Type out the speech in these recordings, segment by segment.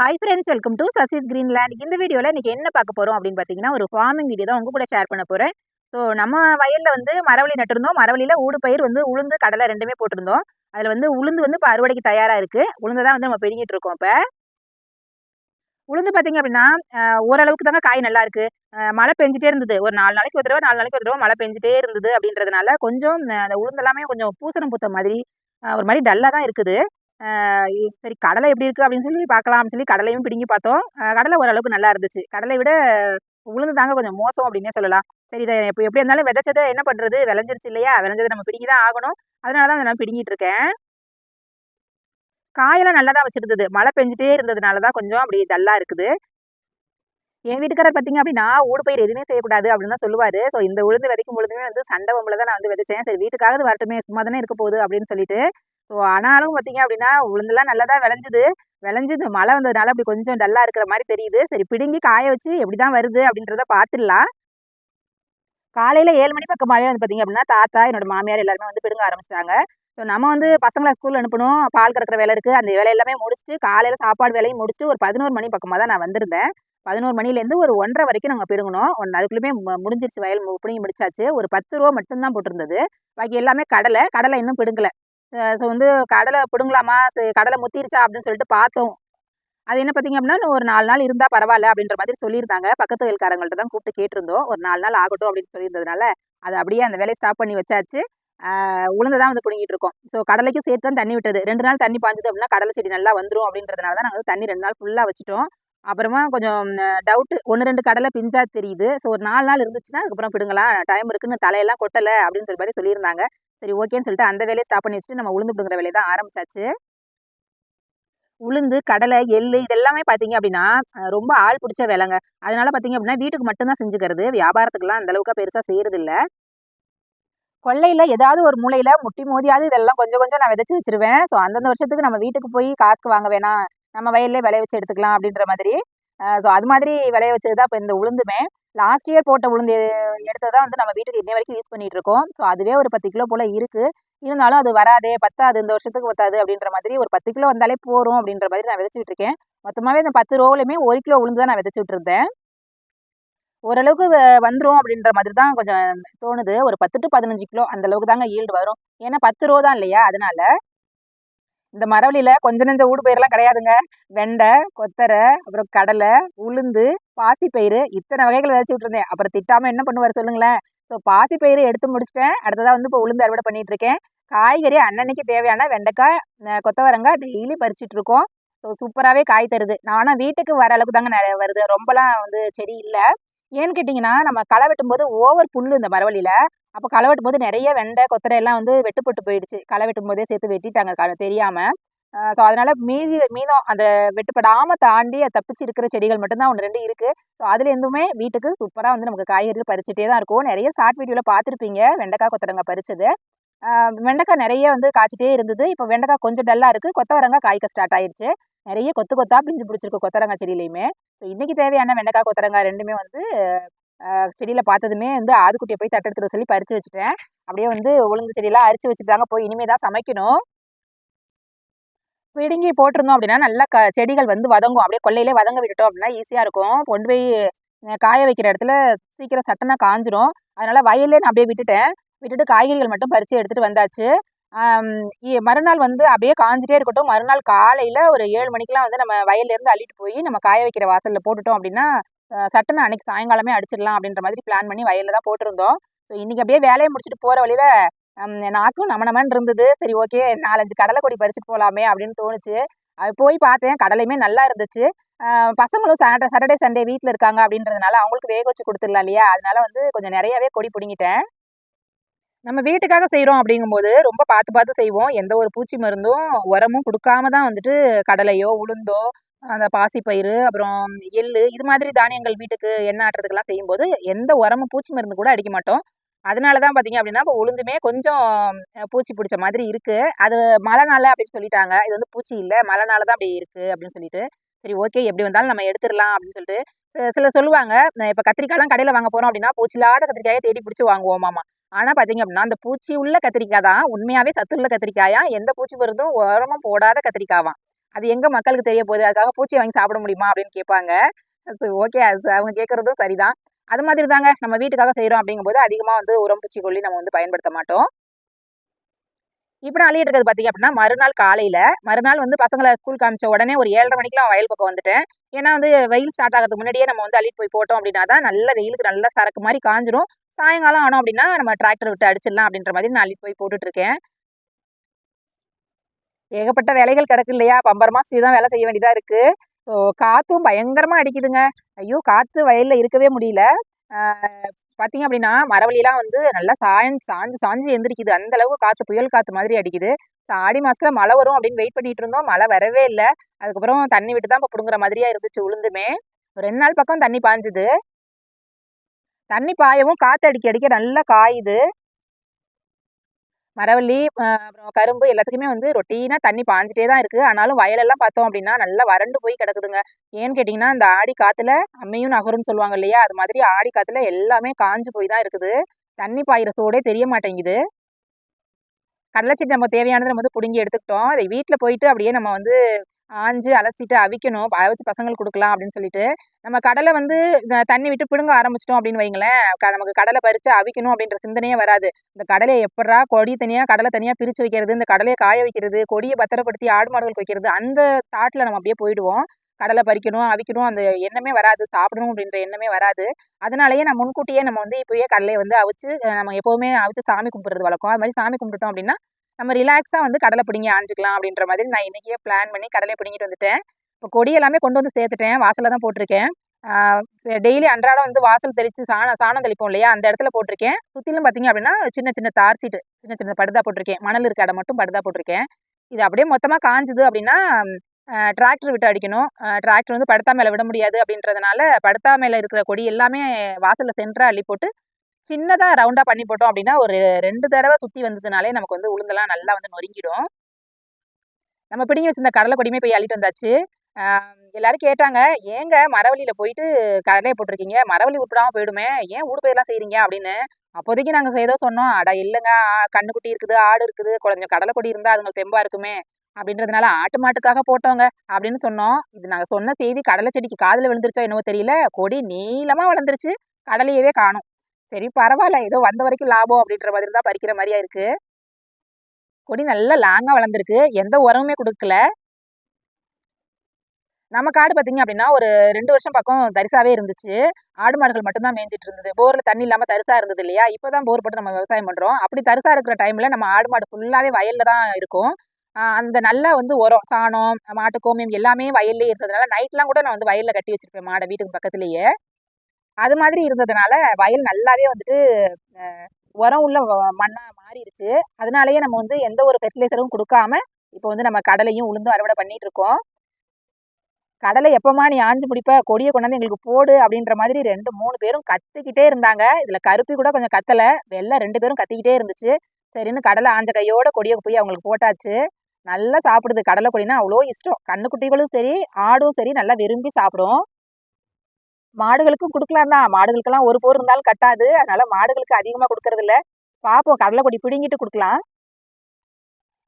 Hi friends welcome to Sasi's Greenland இந்த வீடியோவில் இன்றைக்கி என்ன பார்க்க போகிறோம் அப்படின்னு பார்த்தீங்கன்னா ஒரு ஃபார்மிங் வீடியோ தான் உங்கள் கூட ஷேர் பண்ண போகிறேன் ஸோ நம்ம வயலில் வந்து மரவள்ளி நட்டிருந்தோம். மரவள்ளியில் ஊடு பயிர் வந்து உளுந்து கடலை ரெண்டுமே போட்டிருந்தோம். அதில் வந்து உளுந்து வந்து இப்போ அறுவடைக்கு தயாராக இருக்குது உளுந்து தான் வந்து நம்ம பிடிங்கிட்டு இருக்கோம் இப்போ. உளுந்து பார்த்தீங்க அப்படின்னா ஓரளவுக்கு தாங்க காய் நல்லா இருக்கு. மழை பெஞ்சிட்டே இருந்தது. ஒரு நாலு நாளைக்கு ஒரு தடவை நாலு நாளைக்கு ஒரு தடவை மழை பெஞ்சிட்டே இருந்தது அப்படின்றதுனால கொஞ்சம் அந்த உளுந்து எல்லாமே கொஞ்சம் பூசணம் பூத்த மாதிரி ஒரு மாதிரி டல்லாக தான் இருக்குது. சரி கடலை எப்படி இருக்குது அப்படின்னு சொல்லி பார்க்கலாம் அப்படின்னு சொல்லி கடலையும் பிடுங்கி பார்த்தோம். கடலை ஓரளவுக்கு நல்லா இருந்துச்சு. கடலை விட உளுந்து தாங்க கொஞ்சம் மோசம் அப்படின்னே சொல்லலாம். சரி இதை இப்போ எப்படி இருந்தாலும் விதைச்சதை என்ன பண்ணுறது விளைஞ்சிருச்சு இல்லையா? விளைஞ்சதை நம்ம பிடுங்கி தான் ஆகணும். அதனால தான் நான் பிடுங்கிட்டு இருக்கேன். காயெல்லாம் நல்லா தான் வச்சிருந்தது. மழை பெஞ்சிட்டே இருந்ததுனால தான் கொஞ்சம் அப்படி டல்லாக இருக்குது. என் வீட்டுக்காரர் பார்த்தீங்க அப்படின்னா ஊடு பயிர் எதுவுமே செய்யக்கூடாது அப்படின்னு தான் சொல்லுவார். ஸோ இந்த உளுந்து விதைக்கும் பொழுதுமே வந்து சண்டை பொம்பளை தான் நான் வந்து விதைச்சேன். சரி வீட்டுக்காவது வரட்டுமே சும்மா தானே இருக்க போகுது அப்படின்னு சொல்லிட்டு ஸோ ஆனாலும் பார்த்தீங்க அப்படின்னா உளுந்தெல்லாம் நல்லா தான் விளைஞ்சுது. விளைஞ்சு இந்த மழை வந்ததுனால அப்படி கொஞ்சம் டல்லாக இருக்கிற மாதிரி தெரியுது. சரி பிடுங்கி காய வச்சு எப்படி தான் வருது அப்படின்றத பார்த்துடலாம். காலையில் ஏழு மணி பக்கமாகவே வந்து பார்த்தீங்க அப்படின்னா தாத்தா என்னோட மாமியார் எல்லாருமே வந்து பிடுங்க ஆரம்பிச்சிட்டாங்க. ஸோ நம்ம வந்து பசங்களை ஸ்கூல் அனுப்பணும். பால் கறக்கிற வேலை இருக்குது அந்த வேலை எல்லாமே முடிச்சுட்டு காலையில் சாப்பாடு வேலையும் முடிச்சுட்டு ஒரு பதினோரு மணி பக்கமாக தான் நான் வந்திருந்தேன். பதினோரு மணிலேருந்து ஒரு ஒன்றரை வரைக்கும் நாங்கள் பிடுங்கணும் ஒன்று அதுக்குள்ளேயுமே மு- முடிஞ்சிருச்சு. வயல் மு- பிடுங்கி முடிச்சாச்சு. ஒரு பத்து ரூபா மட்டும்தான் போட்டிருந்தது. பாக்கி எல்லாமே கடலை. கடலை இன்னும் பிடுங்கலை. வந்து கடலை பிடுங்கலாமா? சரி, கடலை முத்திருச்சா? அப்படின்னு சொல்லிட்டு பார்த்தோம். அது என்ன பார்த்தீங்க அப்படின்னா இன்னும் ஒரு நாலு நாள் இருந்தால் பரவாயில்ல அப்படின்ற மாதிரி சொல்லியிருந்தாங்க. பக்கத்து வயல்காரங்கள்ட்ட தான் கூப்பிட்டு கேட்டிருந்தோம். ஒரு நாலு நாள் ஆகட்டும் அப்படின்னு சொல்லியிருந்ததுனால அதை அப்படியே அந்த வேலையை ஸ்டாப் பண்ணி வச்சாச்சு. உளுந்து தான் வந்து பிடுங்கிட்டு இருக்கோம். ஸோ கடலைக்கும் சேர்த்து தான் தண்ணி விட்டது. ரெண்டு நாள் தண்ணி பாஞ்சது அப்படின்னா கடலை செடி நல்லா வந்துடும் அப்படின்றதுனால தான் நாங்கள் தண்ணி ரெண்டு நாள் ஃபுல்லாக வச்சுட்டோம். அப்புறமா கொஞ்சம் டவுட்டு ஒன்று ரெண்டு கடலை பிஞ்சா தெரியுது. ஸோ ஒரு நாலு நாள் இருந்துச்சுன்னா அதுக்கப்புறம் பிடுங்கலாம். டைம் இருக்குன்னு தலையெல்லாம் கொட்டலை அப்படின்னு சொல்லி மாதிரி சொல்லியிருந்தாங்க. சரி ஓகேன்னு சொல்லிட்டு அந்த வேலையை ஸ்டாப் பண்ணி வச்சுட்டு நம்ம உளுந்து பிடுங்குற வேலையை தான் ஆரம்பிச்சாச்சு. உளுந்து கடலை எள்ளு இதெல்லாமே பார்த்தீங்க அப்படின்னா ரொம்ப ஆள் பிடிச்ச வேலைங்க. அதனால பார்த்தீங்க அப்படின்னா வீட்டுக்கு மட்டும்தான் செஞ்சுக்கிறது. வியாபாரத்துக்குலாம் அந்த அளவுக்கு பெருசாக செய்கிறது இல்லை கொள்ளையில் ஏதாவது ஒரு மூலையில் முட்டி மோதியாவது இதெல்லாம் கொஞ்சம் கொஞ்சம் நான் விதைச்சி வச்சிருவேன். ஸோ அந்தந்த வருஷத்துக்கு நம்ம வீட்டுக்கு போய் காசுக்கு வாங்க வேணாம். நம்ம வயல்லே விளைய வச்சு எடுத்துக்கலாம் அப்படின்ற மாதிரி. ஸோ அது மாதிரி விளைய வச்சது தான் இப்போ இந்த உளுந்துமே. லாஸ்ட் இயர் போட்ட உளுந்து எடுத்தது தான் வந்து நம்ம வீட்டுக்கு இன்ன வரைக்கும் யூஸ் பண்ணிட்டு இருக்கோம். ஸோ அதுவே ஒரு பத்து கிலோ போல் இருக்குது இருந்தாலும் அது வராதே பத்தாது இந்த வருஷத்துக்கு பத்தாது அப்படின்ற மாதிரி ஒரு பத்து கிலோ வந்தாலே போகிறோம் அப்படின்ற மாதிரி நான் விதைச்சிட்டு இருக்கேன். மொத்தமாகவே இந்த பத்து ரோவுலையுமே ஒரு கிலோ உளுந்து தான் நான் விதைச்சிட்டு விட்டுருந்தேன். ஓரளவுக்கு வ- அப்படின்ற மாதிரி தான் கொஞ்சம் தோணுது. ஒரு பத்து டு பதினஞ்சு கிலோ அந்த அளவுக்கு தாங்க ஈல்டு வரும். ஏன்னா பத்து ரோ தான் இல்லையா? அதனால இந்த மரவழியில கொஞ்ச நெஞ்ச ஊடு பயிரெல்லாம் கிடையாதுங்க. வெண்டை கொத்தரை அப்புறம் கடலை உளுந்து பாசிப்பயிறு இத்தனை வகைகள் விதைச்சு விட்டுருந்தேன். அப்புறம் திட்டாம என்ன பண்ணுவார் சொல்லுங்களேன். ஸோ பாசிப்பயிறு எடுத்து முடிச்சிட்டேன். அடுத்ததாக வந்து இப்போ உளுந்து அறுவடை பண்ணிட்டு இருக்கேன். காய்கறி அன்னன்னைக்கு தேவையான வெண்டைக்காய் கொத்தவரங்காய் டெய்லி பறிச்சிட்டு இருக்கோம். ஸோ சூப்பராகவே காய் தருது. நான் ஆனால் வீட்டுக்கு வர அளவுக்கு தாங்க நிறைய வருது. ரொம்பலாம் வந்து செடி இல்லை. ஏன்னு கேட்டிங்கன்னா நம்ம களை வெட்டும்போது ஓவர் புல்லு இந்த மரவள்ளியில. அப்போ களை வெட்டும் போது நிறைய வெண்டை கொத்தரை எல்லாம் வந்து வெட்டுப்பட்டு போயிடுச்சு. களை வெட்டும் போதே சேர்த்து வெட்டிட்டாங்க க- தெரியாம. ஸோ அதனால மீதி மீதம் அந்த வெட்டுப்படாம தாண்டி தப்பிச்சு இருக்கிற செடிகள் மட்டும்தான் ஒன்று ரெண்டு இருக்கு. ஸோ அதுல இருந்துமே வீட்டுக்கு சூப்பராக வந்து நமக்கு காய்கறிகள் பறிச்சுட்டே தான் இருக்கும். நிறைய ஷார்ட் வீடியோவில் பார்த்துருப்பீங்க வெண்டைக்காய் கொத்தரங்காய் பறிச்சது. வெண்டைக்காய் நிறைய வந்து காய்ச்சிட்டே இருந்தது. இப்போ வெண்டைக்காய் கொஞ்சம் டல்லாக இருக்குது கொத்தவரங்காய் காய்க்க ஸ்டார்ட் ஆயிடுச்சு நிறைய கொத்து கொத்தா பிஞ்சு பிடிச்சிருக்கு கொத்தரங்காய் செடியிலையுமே. ஸோ இன்னைக்கு தேவையான வெண்டைக்காய் கொத்தரங்காய் ரெண்டுமே வந்து செடியில் பார்த்ததுமே வந்து ஆதுக்குட்டியை போய் தட்டெடுத்துட்டு சொல்லி பறித்து வச்சுட்டேன். அப்படியே வந்து உளுந்து செடியெல்லாம் அரிச்சு வச்சுட்டாங்க. போய் இனிமே தான் சமைக்கணும். பிடுங்கி போட்டிருந்தோம் அப்படின்னா நல்லா க செடிகள் வந்து வதங்கும். அப்படியே கொல்லையிலே வதங்க விட்டுட்டோம் அப்படின்னா ஈஸியாக இருக்கும். கொண்டு போய் காய வைக்கிற இடத்துல சீக்கிரம் சட்டனா காஞ்சிரும். அதனால் வயல்லே நான் அப்படியே விட்டுட்டேன். விட்டுட்டு காய்கறிகள் மட்டும் பறித்து எடுத்துகிட்டு வந்தாச்சு. இ- மறுநாள் வந்து அப்படியே காஞ்சிட்டே இருக்கட்டும். மறுநாள் காலையில் ஒரு ஏழு மணிக்கெலாம் வந்து நம்ம வயல்லேருந்து அள்ளிட்டு போய் நம்ம காய வைக்கிற வாசலில் போட்டுட்டோம் அப்படின்னா சட்டுன்னு அன்னைக்கு சாயங்காலமே அடிச்சிடலாம் அப்படின்ற மாதிரி பிளான் பண்ணி வயலில் தான் போட்டிருந்தோம். ஸோ இன்னைக்கு அப்படியே வேலையை முடிச்சுட்டு போகிற வழியில நாக்கும் நம்ம நமன் இருந்தது. சரி ஓகே நாலஞ்சு கடலை கொடி பறிச்சுட்டு போகலாமே அப்படின்னு தோணுச்சு. அது போய் பார்த்தேன். கடலையுமே நல்லா இருந்துச்சு. பசங்களும் சாட்டர்டே சாட்டர்டே சண்டே வீட்டில் இருக்காங்க அப்படின்றதுனால அவங்களுக்கு வேக வச்சு கொடுத்துடலாம் இல்லையா? அதனால வந்து கொஞ்சம் நிறையவே கொடி பிடுங்கிட்டேன். நம்ம வீட்டுக்காக செய்கிறோம் அப்படிங்கும்போது ரொம்ப பார்த்து பார்த்து செய்வோம். எந்த ஒரு பூச்சி மருந்தும் உரமும் கொடுக்காம தான் வந்துட்டு கடலையோ உளுந்தோ அந்த பாசிப்பயிறு அப்புறம் எள்ளு இது மாதிரி தானியங்கள் வீட்டுக்கு எண்ணெய் ஆட்டுறதுக்கெல்லாம் செய்யும்போது எந்த உரமும் பூச்சி மருந்து கூட அடிக்க மாட்டோம். அதனால தான் பார்த்தீங்க அப்படின்னா இப்போ உளுந்துமே கொஞ்சம் பூச்சி பிடிச்ச மாதிரி இருக்குது அது மழை நாள் அப்படின்னு சொல்லிட்டாங்க. இது வந்து பூச்சி இல்லை. மழை நாள் தான் அப்படி இருக்குது அப்படின்னு சொல்லிட்டு. சரி ஓகே. எப்படி வந்தாலும் நம்ம எடுத்துடலாம் அப்படின்னு சொல்லிட்டு சில சொல்லுவாங்க. இப்போ கத்திரிக்காய்லாம் கடையில் வாங்க போகிறோம் அப்படின்னா பூச்சி இல்லாத கத்திரிக்காயை தேடி பிடிச்சி வாங்குவோமாமா. ஆனால் பார்த்தீங்க அப்படின்னா அந்த பூச்சி உள்ள கத்திரிக்காய் தான் உண்மையாகவே சத்துள்ள கத்திரிக்காயா? எந்த பூச்சி மருந்தும் உரமும் போடாத கத்திரிக்காவாம். அது எங்கே மக்களுக்கு தெரிய போகுது? அதுக்காக பூச்சி வாங்கி சாப்பிட முடியுமா? அப்படின்னு கேட்பாங்க. ஓகே அது அவங்க கேட்குறதும் சரிதான். அது மாதிரி தாங்க நம்ம வீட்டுக்காக செய்கிறோம் அப்படிங்கும்போது அதிகமாக வந்து உரம் பூச்சிக்கொல்லி நம்ம வந்து பயன்படுத்த மாட்டோம். இப்போ அழியிட்டு இருக்கிறது பார்த்தீங்க அப்படின்னா மறுநாள் காலையில் மறுநாள் வந்து பசங்களை ஸ்கூல் காமிச்ச உடனே ஒரு ஏழரை மணிக்கெலாம் வயல் பக்கம் வந்துட்டேன். ஏன்னா வந்து வெயில் ஸ்டார்ட் ஆகிறதுக்கு முன்னாடியே நம்ம வந்து அள்ளிட்டு போய் போட்டோம் அப்படின்னா தான் நல்ல வெயிலுக்கு நல்ல சரக்கு மாதிரி காஞ்சிரும். சாயங்காலம் ஆனோம் அப்படின்னா நம்ம டிராக்டர் விட்டு அடிச்சிடலாம் அப்படின்ற மாதிரி நான் அள்ளிட்டு போய் போட்டுட்ருக்கேன் ஏகப்பட்ட வேலைகள் கிடக்கு இல்லையா? பம்பரமா தான் வேலை செய்ய வேண்டியதாக இருக்குது ஸோ காற்றும் பயங்கரமாக அடிக்குதுங்க. ஐயோ காற்று வயலில் இருக்கவே முடியல. பார்த்தீங்க அப்படின்னா மரவழியெல்லாம் வந்து நல்லா சாயஞ்சு சாஞ்சு சாஞ்சு எந்திரிக்குது. அந்த அளவு காற்று புயல் காற்று மாதிரி அடிக்குது. ஆடி மாதத்தில் மழை வரும் அப்படின்னு வெயிட் பண்ணிட்டு இருந்தோம். மழை வரவே இல்லை. அதுக்கப்புறம் தண்ணி விட்டு தான் இப்போ பிடுங்குற மாதிரியா இருந்துச்சு உளுந்துமே. ஒரு ரெண்டு நாள் பக்கம் தண்ணி பாஞ்சுது. தண்ணி பாயவும் காற்று அடிக்க அடிக்க நல்லா காயுது. மரவள்ளி அப்புறம் கரும்பு எல்லாத்துக்குமே வந்து ரொட்டீனாக தண்ணி பாஞ்சிட்டே தான் இருக்குது ஆனாலும் வயலெல்லாம் பார்த்தோம் அப்படின்னா நல்லா வறண்டு போய் கிடக்குதுங்க. ஏன்னு கேட்டிங்கன்னா இந்த ஆடி காற்றுல அம்மையும் நகரும்னு சொல்லுவாங்க இல்லையா? அது மாதிரி ஆடி காற்றுல எல்லாமே காஞ்சு போய் தான் இருக்குது. தண்ணி பாயிற சோடே தெரிய மாட்டேங்குது. கடலை நம்ம தேவையானதை நம்ம வந்து பிடுங்கி எடுத்துக்கிட்டோம். அதை வீட்டில் போயிட்டு அப்படியே நம்ம வந்து ஆஞ்சு அலசிட்டு அவிக்கணும். அவிச்சு பசங்களுக்கு கொடுக்கலாம் அப்படின்னு சொல்லிட்டு நம்ம கடலை வந்து தண்ணி விட்டு பிடுங்க ஆரம்பிச்சிட்டோம் அப்படின்னு வைங்களேன். நமக்கு கடலை பறித்து அவிக்கணும் அப்படின்ற சிந்தனையே வராது. இந்த கடலையை எப்படா கொடி தனியாக கடலை தனியாக பிரித்து வைக்கிறது இந்த கடலையை காய வைக்கிறது கொடியை பத்திரப்படுத்தி ஆடு மாடுகளுக்கு வைக்கிறது அந்த தாட்டில் நம்ம அப்படியே போயிடுவோம். கடலை பறிக்கணும் அவிக்கணும் அந்த எண்ணமே வராது. சாப்பிடணும் அப்படின்ற எண்ணமே வராது. அதனாலயே நம்ம முன்கூட்டியே நம்ம வந்து இப்போயே கடலையை வந்து அவிச்சு நம்ம எப்போவுமே அவிச்சு சாமி கும்பிட்றது வழக்கம். அது மாதிரி சாமி கும்பிட்டுட்டோம் அப்படின்னா நம்ம ரிலாக்ஸாக வந்து கடலை பிடிங்கி ஆஞ்சிக்கலாம் அப்படின்ற மாதிரி நான் இன்றைக்கியே பிளான் பண்ணி கடலை பிடிங்கிட்டு வந்துட்டேன். இப்போ கொடி எல்லாமே கொண்டு வந்து சேர்த்துட்டேன். வாசலில் தான் போட்டிருக்கேன். டெய்லி அன்றாடம் வந்து வாசல் தெளித்து சாணம் சாணம் தெளிப்போம் இல்லையா? அந்த இடத்துல போட்டிருக்கேன். சுற்றிலும் பார்த்தீங்க அப்படின்னா சின்ன சின்ன தார் சீட்டு சின்ன சின்ன படுதா போட்டிருக்கேன். மணல் இருக்க இடம் மட்டும் படுதா போட்டிருக்கேன். இது அப்படியே மொத்தமாக காஞ்சுது அப்படின்னா டிராக்டர் விட்டு அடிக்கணும். டிராக்டர் வந்து படுத்தா மேலே விட முடியாது அப்படின்றதுனால படுத்தா மேலே இருக்கிற கொடி எல்லாமே வாசலில் சென்டராக அள்ளி போட்டு சின்னதாக ரவுண்டாக பண்ணி போட்டோம் அப்படின்னா ஒரு ரெண்டு தடவை சுற்றி வந்ததுனாலே நமக்கு வந்து உளுந்தெல்லாம் நல்லா வந்து நொறுங்கிடும். நம்ம பிடிங்கி வச்சிருந்த கடலை கொடியுமே போய் அள்ளிட்டு வந்தாச்சு. எல்லாரும் கேட்டாங்க ஏங்க மரவழியில் போயிட்டு கடலையை போட்டிருக்கீங்க? மரவழி உட்படாமல் போயிடுமே. ஏன் ஊடு பயிரெலாம் செய்கிறீங்க அப்படின்னு. அப்போதைக்கு நாங்கள் ஏதோ சொன்னோம் அடா இல்லைங்க. கண்ணுக்குட்டி இருக்குது ஆடு இருக்குது. கொஞ்சம் கடலை கொடி இருந்தால் அதுங்க தெம்பாக இருக்குமே. அப்படின்றதுனால ஆட்டு மாட்டுக்காக போட்டோங்க அப்படின்னு சொன்னோம். இது நாங்கள் சொன்ன செய்தி கடலை செடிக்கு காதில் விழுந்துருச்சோ என்னவோ தெரியல. கொடி நீளமாக வளர்ந்துருச்சு. கடலையவே காணும். சரி பரவாயில்ல. ஏதோ வந்த வரைக்கும் லாபம் அப்படின்ற மாதிரி தான் பறிக்கிற மாதிரியா இருக்கு. கொடி நல்லா லாங்காக வளர்ந்துருக்கு. எந்த உரமுமே கொடுக்கல. நம்ம காடு பார்த்தீங்க அப்படின்னா ஒரு ரெண்டு வருஷம் பக்கம் தரிசாவே இருந்துச்சு. ஆடு மாடுகள் மட்டும்தான் மேய்ஞ்சிட்டு இருந்தது. போரில் தண்ணி இல்லாமல் தரிசா இருந்தது இல்லையா? இப்போ தான் போர் போட்டு நம்ம விவசாயம் பண்ணுறோம் அப்படி தரிசா இருக்கிற டைமில் நம்ம ஆடு மாடு ஃபுல்லாகவே வயலில் தான் இருக்கும். அந்த நல்லா வந்து உரம் சாணம் மாட்டு கோமியம் எல்லாமே வயல்லே இருந்ததுனால நைட்லாம் கூட நான் வந்து வயலில் கட்டி வச்சிருப்பேன் மாடை வீட்டுக்கு பக்கத்துலேயே. அது மாதிரி இருந்ததுனால வயல் நல்லாவே வந்துட்டு உரம் உள்ள மண்ணாக மாறிடுச்சு. அதனாலயே நம்ம வந்து எந்த ஒரு ஃபெர்டிலைசரும் கொடுக்காம இப்போ வந்து நம்ம கடலையும் உளுந்தும் அறுவடை பண்ணிட்டு இருக்கோம். கடலை எப்போமா நீ ஆஞ்சு முடிப்ப கொடியை கொண்டாந்து எங்களுக்கு போடு அப்படின்ற மாதிரி ரெண்டு மூணு பேரும் கத்திக்கிட்டே இருந்தாங்க. இதில் கருப்பி கூட கொஞ்சம் கத்தலை. வெள்ளை ரெண்டு பேரும் கத்திக்கிட்டே இருந்துச்சு. சரின்னு கடலை ஆஞ்ச கையோட கொடியை போய் அவங்களுக்கு போட்டாச்சு. நல்லா சாப்பிடுது. கடலை கொடினா அவ்வளோ இஷ்டம். கண்ணுக்குட்டிகளும் சரி ஆடும் சரி நல்லா விரும்பி சாப்பிடும். மாடுகளுக்கும் கொடுக்கலாம் தான் மாடுகளுக்கெல்லாம் ஒரு போர் இருந்தாலும் கட்டாது. அதனால மாடுகளுக்கு அதிகமாக கொடுக்கறது இல்லை பார்ப்போம் கடலை கொடி பிடுங்கிட்டு கொடுக்கலாம்.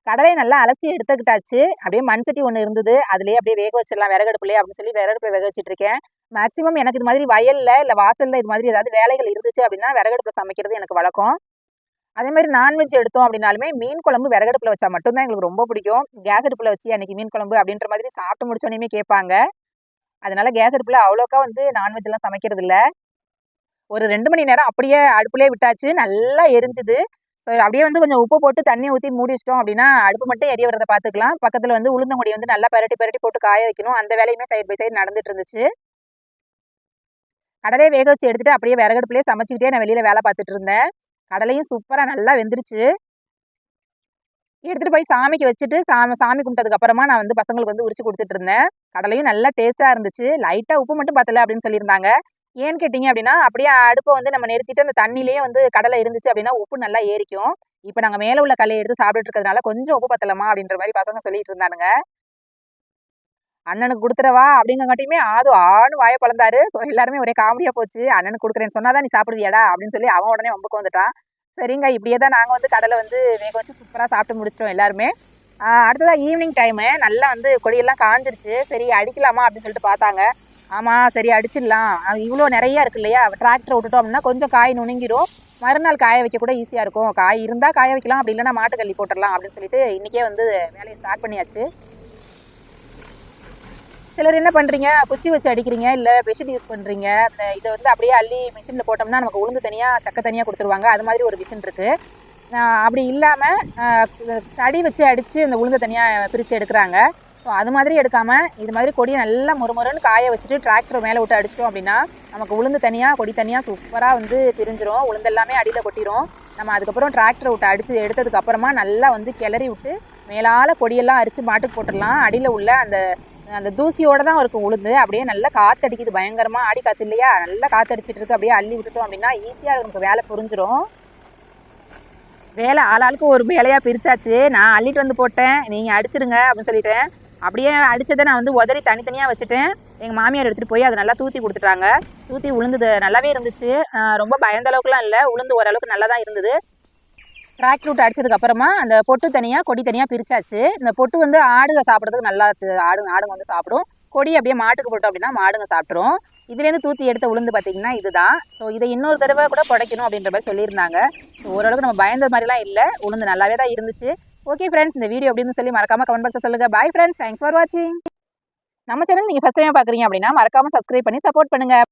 கடலையை நல்லா அலசி எடுத்துக்கிட்டாச்சு. அப்படியே மண் சட்டி ஒன்று இருந்தது. அதுலேயே அப்படியே வேக வச்சிடலாம் விறகடுப்புலேயே அப்படின்னு சொல்லி விறகடுப்பில் வேக வச்சுட்டு இருக்கேன் மேக்ஸிமம் எனக்கு இது மாதிரி வயலில் இல்லை வாசலில் இது மாதிரி ஏதாவது வேலைகள் இருந்துச்சு அப்படின்னா விறகடுப்பில் சமைக்கிறது எனக்கு வழக்கம். அதே மாதிரி நான்வெஜ் எடுத்தோம் அப்படின்னாலுமே மீன் குழம்பு விறகடுப்பில் வச்சா மட்டும்தான் எங்களுக்கு ரொம்ப பிடிக்கும். கேஸ் அடுப்பில் வச்சு அன்றைக்கி மீன் குழம்பு அப்படின்ற மாதிரி சாப்பிட்டு முடிச்சோன்னே கேட்பாங்க. அதனால கேஸ் அடுப்பில் அவ்வளோக்கா வந்து நான்வெஜ்லாம் சமைக்கிறது இல்லை ஒரு ரெண்டு மணி நேரம் அப்படியே அடுப்புலேயே விட்டாச்சு. நல்லா எரிஞ்சுது. அப்படியே வந்து கொஞ்சம் உப்பு போட்டு தண்ணி ஊற்றி மூடி வச்சிட்டோம் அப்படின்னா அடுப்பு மட்டும் எரிய விடுறத பார்த்துக்கலாம். பக்கத்தில் வந்து உளுந்தங்குடி வந்து நல்லா பரட்டி பரட்டி போட்டு காய வைக்கணும். அந்த வேலையுமே சைட் பை சைடு நடந்துட்டு இருந்துச்சு. கடலையை வேக வச்சு எடுத்துட்டு அப்படியே விறகடுப்புலேயே சமைச்சிக்கிட்டே நான் வெளியில் வேலை பார்த்துட்டு இருந்தேன். கடலையும் சூப்பராக நல்லா வெந்துருச்சு. எடுத்துகிட்டு போய் சாமிக்கு வச்சுட்டு சாமி சாமி கும்பிட்டதுக்கு அப்புறமா நான் வந்து பசங்களுக்கு வந்து உரிச்சு கொடுத்துட்டு இருந்தேன். கடலையும் நல்லா டேஸ்ட்டாக இருந்துச்சு. லைட்டாக உப்பு மட்டும் பத்தல அப்படின்னு சொல்லியிருந்தாங்க. ஏன்னு கேட்டிங்க அப்படின்னா அப்படியே அடுப்பை வந்து நம்ம நிறுத்திட்டு அந்த தண்ணிலேயே வந்து கடலை இருந்துச்சு அப்படின்னா உப்பு நல்லா ஏறிக்கும். இப்போ நாங்கள் மேலே உள்ள கலையை எடுத்து சாப்பிட்டுட்டு இருக்கிறதுனால கொஞ்சம் உப்பு பத்தலமா அப்படின்ற மாதிரி பசங்க சொல்லிட்டு இருந்தானுங்க. அண்ணனுக்கு கொடுத்துறவா அப்படிங்கங்காட்டியுமே ஆது ஆணு வாய பழந்தாரு எல்லாருமே ஒரே காமெடியாக போச்சு. அண்ணனுக்கு கொடுக்குறேன்னு சொன்னாதான் நீ சாப்பிடுவியாடா? அப்படின்னு சொல்லி அவன் உடனே வம்புக்கு வந்துட்டான். சரிங்க இப்படியே தான் நாங்கள் வந்து கடலை வந்து வேக வச்சு சூப்பராக சாப்பிட்டு முடிச்சிட்டோம் எல்லாருமே. அடுத்ததாக ஈவினிங் டைமு நல்லா வந்து கொடியெல்லாம் காஞ்சிருச்சு. சரி அடிக்கலாமா அப்படின்னு சொல்லிட்டு பார்த்தாங்க. ஆமாம் சரி அடிச்சிடலாம். இவ்வளோ நிறையா இருக்கு இல்லையா? டிராக்டர் விட்டுட்டோம் அப்படின்னா கொஞ்சம் காய் நுணுங்கிரும். மறுநாள் காய வைக்க கூட ஈஸியாக இருக்கும். காய் இருந்தால் காய வைக்கலாம். அப்படி இல்லைன்னா மாட்டுக்கள்ளி போட்டுடலாம் அப்படின்னு சொல்லிட்டு இன்றைக்கே வந்து வேலையை ஸ்டார்ட் பண்ணியாச்சு. சிலர் என்ன பண்ணுறீங்க குச்சி வச்சு அடிக்கிறீங்க இல்லை பெட்ஷீட் யூஸ் பண்ணுறீங்க இந்த இதை வந்து அப்படியே அள்ளி மிஷினில் போட்டோம்னா நமக்கு உளுந்து தனியாக சக்கை தனியாக கொடுத்துருவாங்க. அது மாதிரி ஒரு மிஷின் இருக்குது அப்படி இல்லாமல் தடி வச்சு அடித்து அந்த உளுந்தை தனியாக பிரித்து எடுக்கிறாங்க. ஸோ அது மாதிரி எடுக்காமல் இது மாதிரி கொடியை நல்லா முறுமுறுன்னு காய வச்சுட்டு டிராக்டர் மேலே விட்டு அடிச்சிட்டோம் அப்படின்னா நமக்கு உளுந்து தனியாக கொடி தனியாக சூப்பராக வந்து பிரிஞ்சிரும் உளுந்து எல்லாமே அடியில் கொட்டிடும் நம்ம அதுக்கப்புறம் டிராக்டரை விட்டு அடித்து எடுத்ததுக்கப்புறமா நல்லா வந்து கிளறி விட்டு மேலால் கொடியெல்லாம் அரித்து மாட்டுக்கு போட்டுடலாம். அடியில் உள்ள அந்த அந்த தூசியோடு தான் இருக்கும் உளுந்து. அப்படியே நல்லா காற்றடிக்குது பயங்கரமாக ஆடி காற்று இல்லையா? நல்லா காற்றடிச்சிட்டு இருக்கு. அப்படியே அள்ளி விட்டுட்டோம் அப்படின்னா ஈஸியாக நமக்கு வேலை புரிஞ்சிடும் வேலை ஆளாளுக்கு ஒரு வேலையாக பிரித்தாச்சு நான் அள்ளிட்டு வந்து போட்டேன். நீங்கள் அடிச்சிருங்க அப்படின்னு சொல்லிட்டேன். அப்படியே அடித்ததை நான் வந்து உதறி தனித்தனியாக வச்சுட்டேன். எங்கள் மாமியார் எடுத்துகிட்டு போய் அதை நல்லா தூத்தி கொடுத்துட்டாங்க. தூத்தி உளுந்தது நல்லாவே இருந்துச்சு. ரொம்ப பயந்த அளவுக்குலாம் இல்லை. உளுந்து ஓரளவுக்கு நல்லா தான் இருந்தது. டிராக்டர் விட்டு அடித்ததுக்கு அப்புறமா அந்த பொட்டு தனியாக கொடி தனியாக பிரித்தாச்சு இந்த பொட்டு வந்து ஆடுங்க சாப்பிட்றதுக்கு நல்லா ஆடுங்க ஆடுங்க வந்து சாப்பிடும். கொடி அப்படியே மாட்டுக்கு போட்டோம் அப்படின்னா மாடுங்க சாப்பிட்ரும் இதுலேருந்து தூத்தி எடுத்த உளுந்து பார்த்தீங்கன்னா இதுதான். ஸோ இதை இன்னொரு தடவை கூட புடைக்கணும் அப்படின்ற மாதிரி சொல்லியிருந்தாங்க. ஓரளவுக்கு நம்ம பயந்த மாதிரிலாம் இல்லை. உளுந்து நல்லாவே தான் இருந்துச்சு. ஓகே ஃப்ரெண்ட்ஸ் இந்த வீடியோ அப்படின்னு சொல்லி மறக்காமல் கமெண்ட் பாக்ஸில் சொல்லுங்கள் பாய் ஃப்ரெண்ட்ஸ் தேங்க்ஸ் ஃபார் வாட்சிங் நம்ம சேனல் நீங்கள் ஃபஸ்ட் டைம் பார்க்குறீங்க அப்படின்னா மறக்காமல் சப்ஸ்கிரைப் பண்ணி சப்போர்ட் பண்ணுங்கள்